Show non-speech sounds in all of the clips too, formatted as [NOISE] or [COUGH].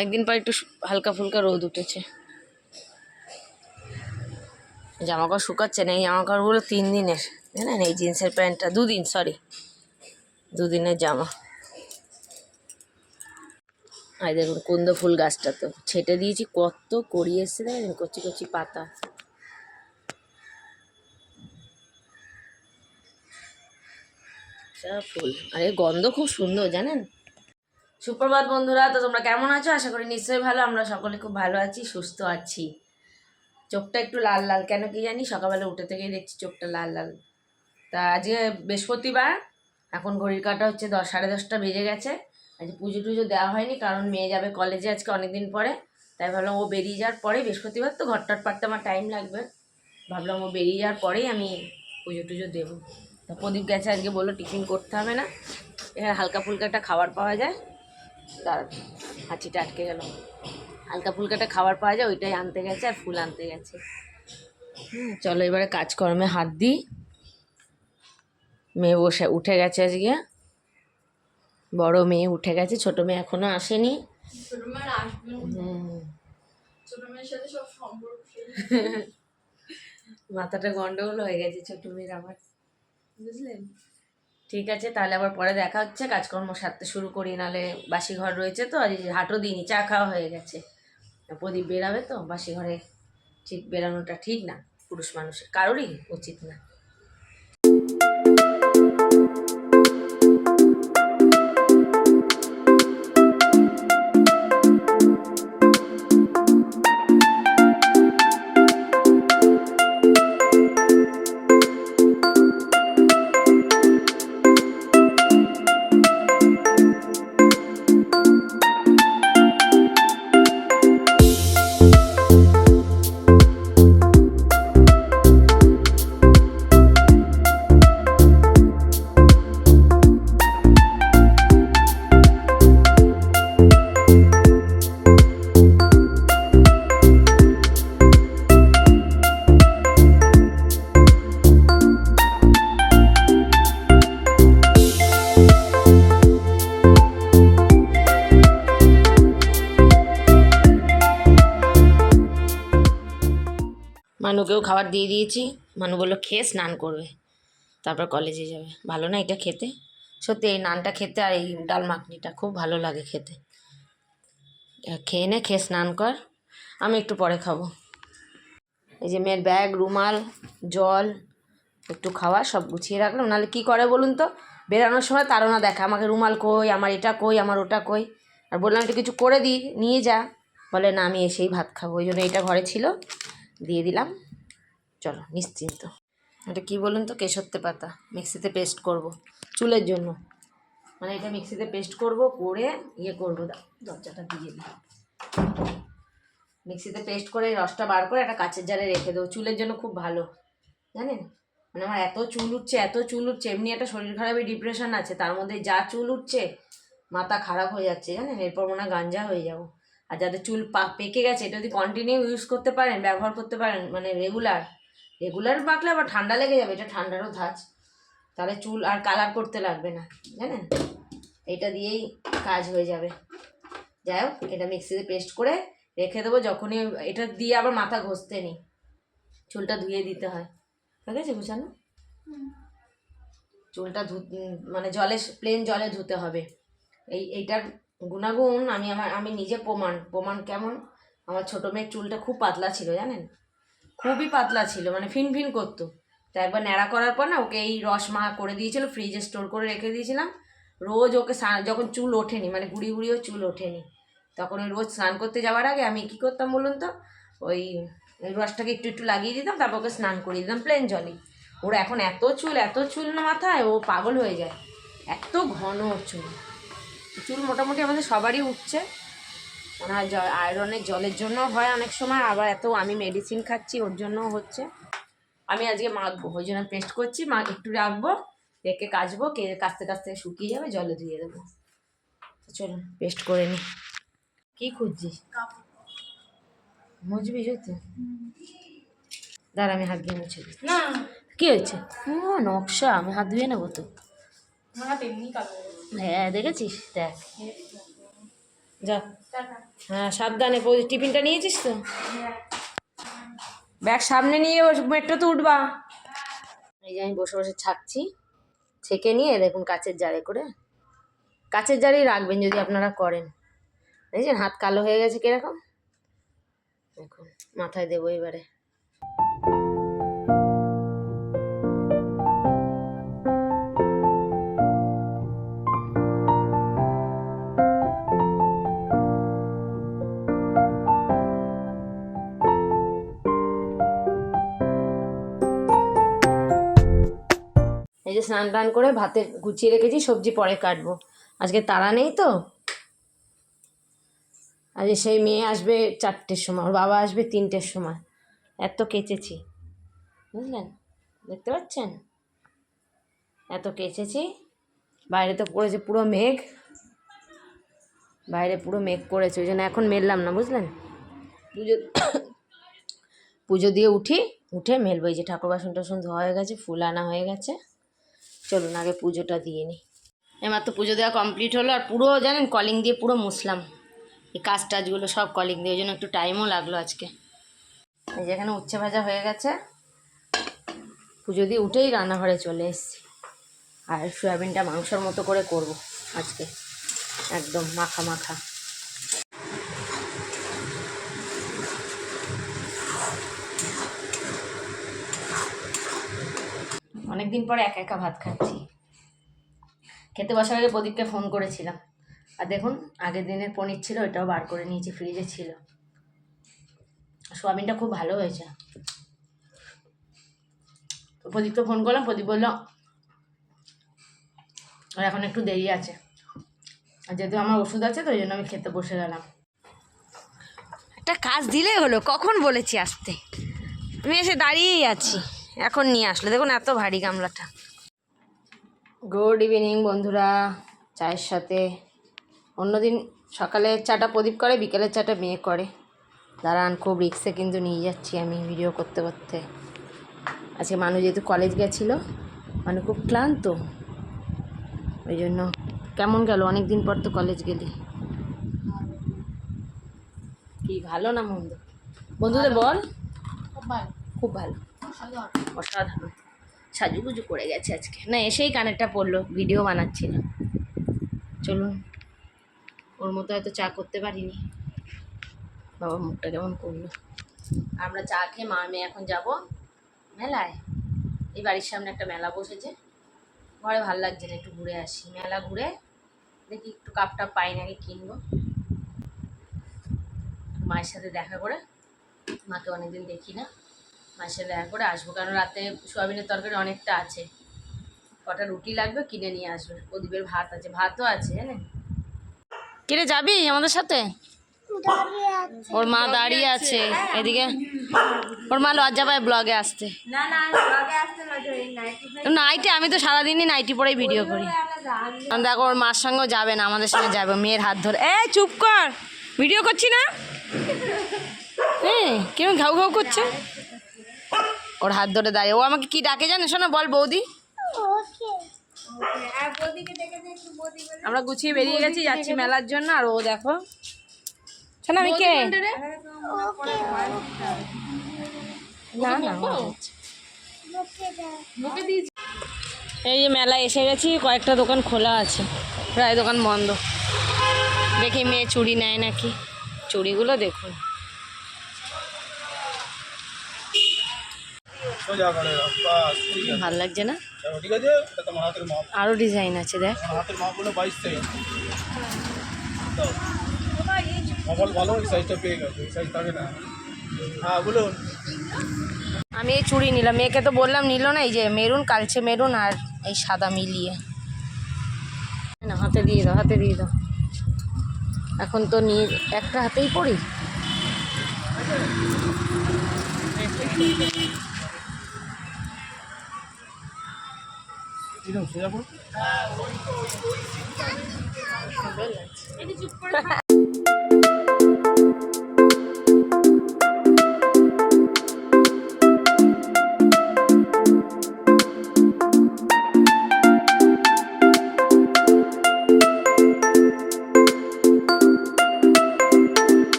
অনেকদিন পর একটু হালকা ফুলকা রোদ উঠেছে। জামা কাপড় শুকাচ্ছে না, এই জামা কাপড়গুলো তিন দিনের, জানেন? এই জিন্সের প্যান্টটা, দুদিন সরি দুদিনের জামা। আর দেখুন, কুন্দ ফুল গাছটা তো ছেটে দিয়েছি, কত করিয়ে এসছে দেখেন কচি কচি পাতা। ফুল। আর এর গন্ধ খুব সুন্দর, জানেন? সুপ্রভাত বন্ধুরা, তো তোমরা কেমন আছো? আশা করি নিশ্চয়ই ভালো। আমরা সকলে খুব ভালো আছি, সুস্থ আছি। চোখটা একটু লাল লাল, কেন কি জানি? সকালবেলা উঠে থেকেই দেখছি চোখটা লাল লাল। তা আজকে বৃহস্পতিবার, এখন ঘড়ির কাটা হচ্ছে দশ, সাড়ে দশটা বেজে গেছে। আজকে পুজো টুজো দেওয়া হয়নি, কারণ মেয়ে যাবে কলেজে আজকে অনেকদিন পরে। তাই ভাবলাম ও বেরিয়ে যাওয়ার পরে বৃহস্পতিবার তো ঘরটার পাড়তে আমার টাইম লাগবে। ভাবলাম ও বেরিয়ে যাওয়ার পরেই আমি পুজো টুজো দেবো। তা প্রদীপ গেছে আজকে, বলল টিফিন করতে হবে না। এখানে হালকা ফুলকা একটা খাবার পাওয়া যায়। তার হাঁচিটা আটকে গেল। হালকা ফুলকাটা খাবার পাওয়া যায় ওইটাই আনতে গেছে আর ফুল আনতে গেছে। হুম, চলো এবারে কাজকর্মে হাত দিই। মেয়ে বসে উঠে গেছে আজকে। বড় মেয়ে উঠে গেছে ছোট মেয়ে এখনও আসেনি। মাথাটা গন্ডগোল হয়ে গেছে ছোট মেয়ের আমার বুঝলেন? ঠিক আছে, তাহলে আবার পরে দেখা হচ্ছে, কাজকর্ম সারতে শুরু করি, নালে বাসি ঘর রয়েছে তো আজ হাটও দিইনি, চা খাওয়া হয়ে গেছে। প্রদীপ বেরাবে তো বাসি ঘরে ঠিক বেরানোটা ঠিক না, পুরুষ মানুষের, কারোরই উচিত না। মানুকেও খাবার দিয়ে দিয়েছি। মানু বলল, খেয়ে স্নান করবে। তারপর কলেজে যাবে। ভালো না এটা খেতে। সত্যি এই নানটা খেতে আর এই ডাল মাখনিটা খুব ভালো লাগে খেতে। খেয়ে নে, খেয়ে স্নান কর। আমি একটু পরে খাব। এই যে মেয়ের ব্যাগ, রুমাল, জল, একটু খাওয়া সব গুছিয়ে রাখলাম। নাহলে কী করে বলুন তো? বেরানোর সময় তারা দেখা। আমাকে রুমাল কই, আমার এটা কই, আমার ওটা কই। আর বললাম একটু কিছু করে দিই, নিয়ে যা। বলে, না, আমি এসেই ভাত খাব। ওই জন্য এটা ঘরে ছিল। দিয়ে দিলাম। চলো, নিশ্চিন্ত। এটা কী বলুন তো? কেশরতে পাতা। মিক্সিতে পেস্ট করব। চুলের জন্য। মানে এটা মিক্সিতে পেস্ট করব, করে ইয়ে করব। দরজাটা দিয়ে দিই। মিক্সিতে পেস্ট করে রসটা বার করে একটা কাঁচের জারে রেখে দেবো। চুলের জন্য খুব ভালো। জানেন? মানে আমার এত চুল উঠছে, এত চুল উঠছে। এমনি একটা শরীর খারাপের ডিপ্রেশন আছে। তার মধ্যে যা চুল উঠছে, মাথা খারাপ হয়ে যাচ্ছে। জানেন? এরপর মনে হয় গাঞ্জা হয়ে যাব। আর যাদের চুল পা পেকে গেছে, এটা যদি কন্টিনিউ ইউজ করতে পারেন, ব্যবহার করতে পারেন মানে রেগুলার রেগুলার মাখলে আবার ঠান্ডা লেগে যাবে এটা ঠান্ডারও ধাঁচ। তাহলে চুল আর কালার করতে লাগবে না জানেন? এটা দিয়েই কাজ হয়ে যাবে। যাই হোক এটা মিক্সিতে পেস্ট করে রেখে দেবো যখনই এটা দিয়ে আবার মাথা ঘষতে নিই। চুলটা ধুয়ে দিতে হয়। ঠিক আছে গুছানো? চুলটা ধু মানে জলে প্লেন জলে ধুতে হবে। এই এইটার গুণাগুণ আমি আমার আমি নিজে প্রমাণ প্রমাণ কেমন? আমার ছোটো মেয়ের চুলটা খুব পাতলা ছিল জানেন? খুবই পাতলা ছিল মানে ফিন ফিন করতো। তা একবার ন্যাড়া করার পর না, ওকে এই রস মাখা করে দিয়েছিল ফ্রিজে স্টোর করে রেখে দিয়েছিলাম। রোজ ওকে স্নান- যখন চুল ওঠেনি মানে গুড়ি গুড়িও চুল ওঠেনি, তখন ওই রোজ স্নান করতে যাওয়ার আগে আমি কী করতাম বলুন তো, ওই রসটাকে একটু একটু লাগিয়ে দিতাম, তারপর ওকে স্নান করিয়ে দিতাম প্লেন জলে। ওর এখন এত চুল এত চুল না মাথায়, ও পাগল হয়ে যায়। এত ঘন চুল। চুল মোটামুটি আমাদের সবারই উঠছে। মনে হয় আয়রনের জলের জন্য হয় অনেক সময় আবার এত আমি মেডিসিন খাচ্ছি ওর জন্যও হচ্ছে। আমি আজকে মাখবো ওই জন্য পেস্ট করছি মা একটু রাখব রেখে কাচবো কে কাচতে কাচতে শুকিয়ে যাবে জলে ধুয়ে দেবো। তো চলুন পেস্ট করে নি। কী খুঁজছিস। মুছবি জুতো? দাঁড়া আমি হাত দিয়ে মুছে দিই। না। কী হয়েছে? ও নকশা আমি হাত ধুয়ে নেব তো। হ্যাঁ দেখেছিস? দেখ। যা। হ্যাঁ সাবধানে টিফিনটা নিয়েছিস তো? ব্যাগ সামনে নিয়ে মেট্রোতে উঠবা। এই যে আমি বসে বসে ছাকছি ছেঁকে নিয়ে দেখুন কাচের জারে করে। কাচের জারেই রাখবেন যদি আপনারা করেন। দেখছেন হাত কালো হয়ে গেছে কীরকম? দেখুন মাথায় দেবো এবারে। যে স্নান টান করে ভাতে গুছিয়ে রেখেছি, সবজি পরে কাটবো। আজকে তাড়া নেই তো। আজকে সেই মেয়ে আসবে চারটের সময়, ওর বাবা আসবে তিনটের সময়। এত কেচেছি। বুঝলেন? দেখতে পাচ্ছেন? এত কেচেছি। বাইরে তো পড়েছে পুরো মেঘ। বাইরে পুরো মেঘ করেছে, ওই জন্য এখন মেললাম না, বুঝলেন? পুজো [COUGHS] পুজো দিয়ে উঠি, উঠে মেলবো। এই যে ঠাকুর বাসন টাসন ধোয়া হয়ে গেছে, ফুল আনা হয়ে গেছে। চলুন, আগে পুজোটা দিয়ে নিই এবার তো পুজো দেওয়া কমপ্লিট হলো, আর পুরো জানেন কলিং দিয়ে পুরো মুসলাম এই কাজ টাজগুলো সব কলিং দিয়ে, ওই জন্য একটু টাইমও লাগল আজকে। এই যে এখানে উচ্ছে ভাজা হয়ে গেছে। পুজো দিয়ে উঠেই রান্নাঘরে চলে এসেছি। আর সয়াবিনটা মাংসর মতো করে করব আজকে। একদম মাখা মাখা। অনেকদিন পরে একা একা ভাত খাচ্ছি। খেতে বসার আগে প্রদীপকে ফোন করেছিলাম। আর দেখুন, আগের দিনের পনির ছিল ওইটাও বার করে নিয়েছি ফ্রিজে ছিল। সোয়াবিনটা খুব ভালো হয়েছে। তো প্রদীপকে ফোন করলাম, প্রদীপ বলল, আর এখন একটু দেরি আছে। আর যেহেতু আমার ওষুধ আছে, তো ওই জন্য আমি খেতে বসে গেলাম। একটা কাজ দিলেই হলো, কখন বলেছি আসতে? আমি এসে দাঁড়িয়েই আছি। এখন নিয়ে আসলো। দেখুন এত ভারী গামলাটা। গুড ইভিনিং বন্ধুরা চায়ের সাথে। অন্যদিন সকালে চাটা প্রদীপ করে বিকেলের চাটা মেয়ে করে। দাঁড়ান খুব রিক্সে কিন্তু নিয়ে যাচ্ছি আমি ভিডিও করতে করতে। আজকে মানুষ যেহেতু কলেজ গেছিল মানে খুব ক্লান্ত। ওই জন্য কেমন গেল? অনেক দিন পর তো কলেজ গেলি। কি ভালো না মন্দ? বন্ধুদের বল? খুব ভালো। খুব ভালো। অসাধারণ। সাজুগুজু করে গেছে আজকে। না, এসেই কানেরটা পড়ল, ভিডিও বানাচ্ছিল চলুন, ওর মতো হয়তো চা করতে পারিনি। বাবা, মুখটা কেমন করল। আমরা চা খেয়ে মা মেয়ে এখন যাব মেলায়। এই বাড়ির সামনে একটা মেলা বসেছে। ঘরে ভালো লাগছে না, একটু ঘুরে আসি। মেলা ঘুরে দেখি একটু কাপ টাপ পাই নাকি কিনবো। মায়ের সাথে দেখা করে, মাকে অনেকদিন দেখি না। মায়ের সাথে দেখা করে আসব। কারণ রাতে সোয়াবিনের তরকারি অনেকটা আছে। কটা রুটি লাগবে কিনে নিয়ে আসবে। প্রদীপের ভাত আছে। ভাতও আছে জানেন? কিরে যাবি আমাদের সাথে? ওর মা দাঁড়িয়ে আছে এদিকে। ওর মা লজ্জা পায় ব্লগে আসতে। নাইটি আমি তো সারাদিনই নাইটি পরেই ভিডিও করি। দেখো ওর মার সঙ্গেও যাবে না আমাদের সঙ্গে যাবে। মেয়ের হাত ধরে এই চুপ কর। ভিডিও করছি না? হ্যাঁ কেমন ঘাউ ঘাউ করছে? ওর হাত ধরে দাঁড়িয়ে। ও আমাকে কি ডাকে জানে? শোনো বল বৌদি। আমরা গুছিয়ে বেরিয়ে গেছি যাচ্ছি মেলার জন্য আর ও দেখো। শোনো আমি কে? না না এই যে মেলায় এসে গেছি কয়েকটা দোকান খোলা আছে। প্রায় দোকান বন্ধ। দেখি মেয়ে চুড়ি নেয় নাকি। চুড়িগুলো দেখুন। সোজা করে দাও। বাস, ঠিক আছে। ভালো লাগছে না? দেখো, ঠিক আছে? এটা তোমার হাতের মাপ। আরও ডিজাইন আছে দেখ। হাতের মাপ হলো বাইশ থেকে মোবাইল ভালো এই সাইজটা পেয়ে গেছে এই সাইজ থাকে না। হ্যাঁ বলুন। আমি এই চুড়ি নিলাম। মেয়েকে তো বললাম নিল না এই যে মেরুন কালচে মেরুন আর এই সাদা মিলিয়ে। না হাতে দিয়ে দাও হাতে দিয়ে দাও। এখন তো নিয়ে একটা হাতেই পড়ি। এরকম সোজা করো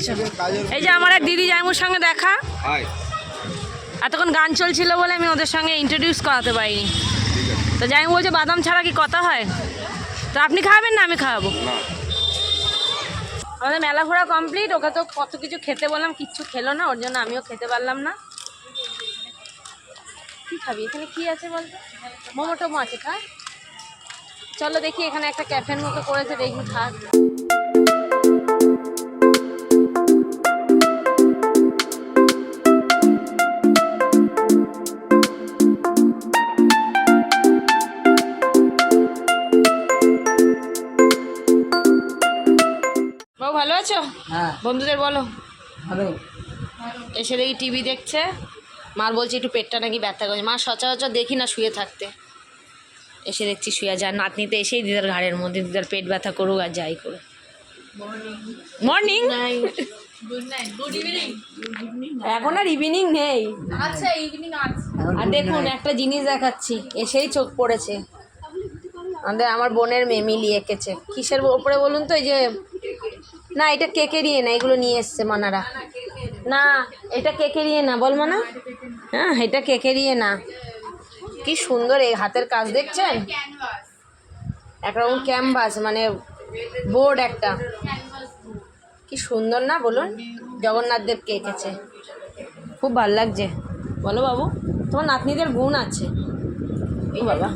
ঠিক দিদি সোজা সঙ্গে দেখা। এতক্ষণ গান চলছিল বলে আমি ওদের সঙ্গে ইন্ট্রোডিউস করাতে পারিনি। তো হোক বলছে বাদাম ছাড়া কি কথা হয়? তো আপনি খাবেন না আমি খাওয়াবো আমাদের মেলা ঘোরা কমপ্লিট ওকে তো কত কিছু খেতে বললাম কিচ্ছু খেলো না ওর জন্য আমিও খেতে পারলাম না। কি খাবি? এখানে কি আছে বলতো? মোমো টোমো আছে খা। চলো দেখি এখানে একটা ক্যাফের মতো করেছে দেখি খাক আছো? হ্যাঁ। বন্ধুদের বলো। ভালো এসে দেখি টিভি দেখছে। মার বলছে একটু পেটটা নাকি ব্যথা করছে মা সচরাচর দেখি না শুয়ে থাকতে। এসে দেখছি শুয়ে যায় নাতনিতে এসেই দিদার ঘাড়ের মধ্যে দিদার পেট ব্যথা করুক আর যাই করে মর্নিং এখন আর ইভিনিং নেই। আচ্ছা ইভিনিং আছে। আর দেখুন একটা জিনিস দেখাচ্ছি। এসেই চোখ পড়েছে। আমাদের আমার বোনের মেয়ে মিলি এঁকেছে। কিসের ওপরে বলুন তো এই যে না, এটা কেকেরিয়ে না, এগুলো নিয়ে এসছে মানারা। না, এটা কেকেরিয়ে না, বল মানা। হ্যাঁ এটা কেকেরিয়ে না। কি সুন্দর এই হাতের কাজ দেখছেন? একরকম ক্যানভাস মানে বোর্ড একটা। কি সুন্দর না, বলুন। জগন্নাথ দেবকে এঁকেছে খুব ভালো লাগছে। বলো বাবু, তোমার নাতনিদের গুণ আছে। এই বাবা।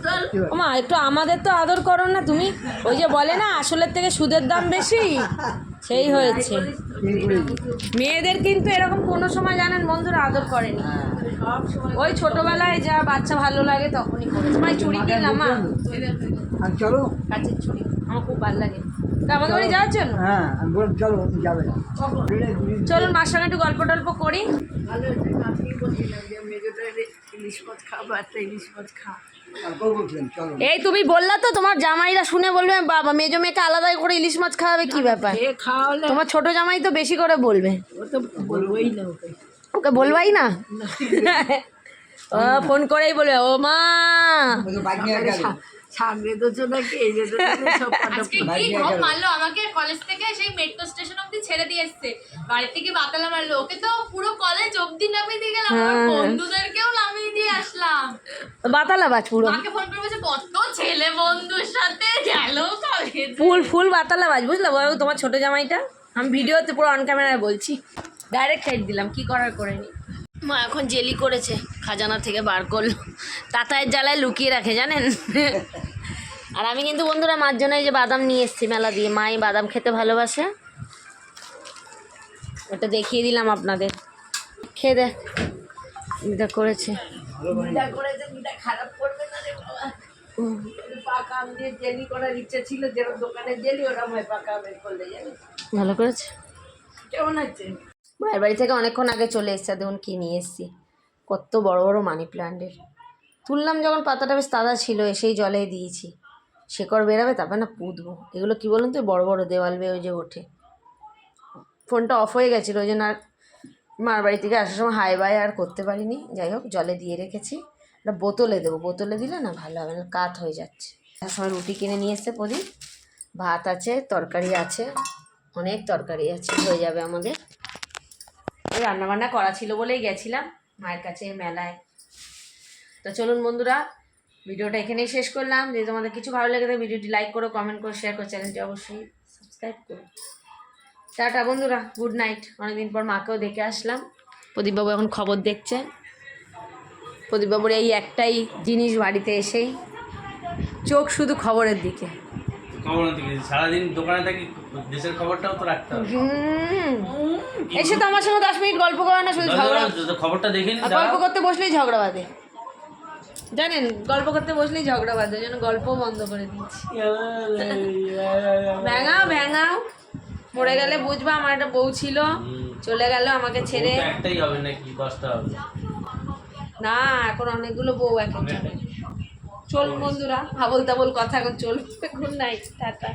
মা একটু আমাদের তো আদর করো না তুমি। ওই যে বলে না, আসলের থেকে সুদের দাম বেশি। সেই হয়েছে। মেয়েদের কিন্তু এরকম কোনো সময় জানেন বন্ধুরা আদর করেনি। ওই ছোটবেলায় যা বাচ্চা ভালো লাগে তখনই করেছে মা এই চুড়ি কিনলাম মা? আর চলো। কাছের চুড়ি। আমার খুব ভালো লাগে। আমাদের বাড়ি যাওয়ার জন্য? হ্যাঁ চলো যাবে। চলুন মার সঙ্গে একটু গল্প টল্প করি। তারপর বলছিলাম চলো এই তুমি বললা তো তোমার জামাইরা শুনে বলবে বাবা মেজো মেয়েকে আলাদা করে ইলিশ মাছ খাওয়াবে কি ব্যাপার? তোমার ছোট জামাই তো বেশি করে বলবে। ওকে। বলবাই না? ও ফোন করেই বলবে ও মা [LAUGHS] আজকে কি ঘুম মারলো আমাকে কলেজ থেকে সেই মেট্রো স্টেশন অবধি ছেড়ে দিয়ে এসছে। বাড়ি থেকে বাতালা মারলো? ওকে তো পুরো কলেজ অবধি নামিয়ে দিয়ে গেলাম। হ্যাঁ। বন্ধুদেরকেও নামিয়ে দিয়ে আসলাম। বাতালা বাজ পুরো। মাকে ফোন করে বলছে কত ছেলে বন্ধুর সাথে গেল ফুল ফুল বাতালা বাজ বুঝলে? তোমার ছোট জামাইটা। আমি ভিডিওতে পুরো অন ক্যামেরায় বলছি। ডাইরেক্ট সাইড দিলাম কি করার করে নি? মা এখন জেলি করেছে খাজানা থেকে বার করল। তাতায়ের জ্বালায় লুকিয়ে রাখে জানেন? [LAUGHS] আর আমি কিন্তু বন্ধুরা মার জন্য এই যে বাদাম নিয়ে এসেছি মেলা দিয়ে মাই বাদাম খেতে ভালোবাসে। ওটা দেখিয়ে দিলাম আপনাদের। খেয়ে দেখ এটা করেছে। ভালো করেছে? কেমন আছে? মায়ের বাড়ি থেকে অনেকক্ষণ আগে চলে এসছে দেখুন কি নিয়ে এসছি। কত বড় বড় মানি প্ল্যান্টের তুললাম যখন পাতাটা বেশ তাজা ছিল এসেই জলে দিয়েছি। শেকড় বেরাবে, তারপর না পুঁতবো। এগুলো কি বলুন তো, বড় বড় দেওয়াল বেয়ে ওই যে ওঠে। ফোনটা অফ হয়ে গেছিল, ওই জন্য আর মার বাড়ি থেকে আসার সময় হাই বাই আর করতে পারিনি। যাই হোক, জলে দিয়ে রেখেছি। একটা বোতলে দেবো। বোতলে দিলে না ভালো হবে, না কাত হয়ে যাচ্ছে। আসার সময় রুটি কিনে নিয়ে এসছে প্রদীপ। ভাত আছে, তরকারি আছে, অনেক তরকারি আছে, হয়ে যাবে আমাদের। ওই রান্নাবান্না করা ছিল বলেই গেছিলাম মায়ের কাছে মেলায়। তো চলুন বন্ধুরা ভিডিওটা এখানেই শেষ করলাম। যদি তোমাদের কিছু ভালো লেগে থাকে ভিডিওটি লাইক করো কমেন্ট করো শেয়ার করো চ্যানেলটি অবশ্যই সাবস্ক্রাইব করো। টাটা বন্ধুরা গুড নাইট অনেকদিন পর মাকেও দেখে আসলাম। প্রদীপবাবু এখন খবর দেখছে। প্রদীপবাবুর এই একটাই জিনিস বাড়িতে এসেই। চোখ শুধু খবরের দিকে। খবর দিকে সারাদিন দোকানে থাকি দেশের খবরটাও তো রাখতে হবে। হুম। এসে তো আমার সঙ্গে দশ মিনিট গল্প করে না শুধু ঝগড়া। খবরটা দেখে গল্প করতে বসলেই ঝগড়া বাঁধে। জানেন গল্প করতে বসলেই ঝগড়া বাঁধে ওই জন্য গল্প বন্ধ করে দিচ্ছি [LAUGHS] ভ্যাঙাও ভ্যাঙাও মরে গেলে বুঝবা আমার একটা বউ ছিল চলে গেল আমাকে ছেড়ে। একটাই হবে নাকি দশটা হবে? না এখন অনেকগুলো বউ এখন চল বন্ধুরা হাবল তাবল কথা এখন চল এখন নাই টাটা।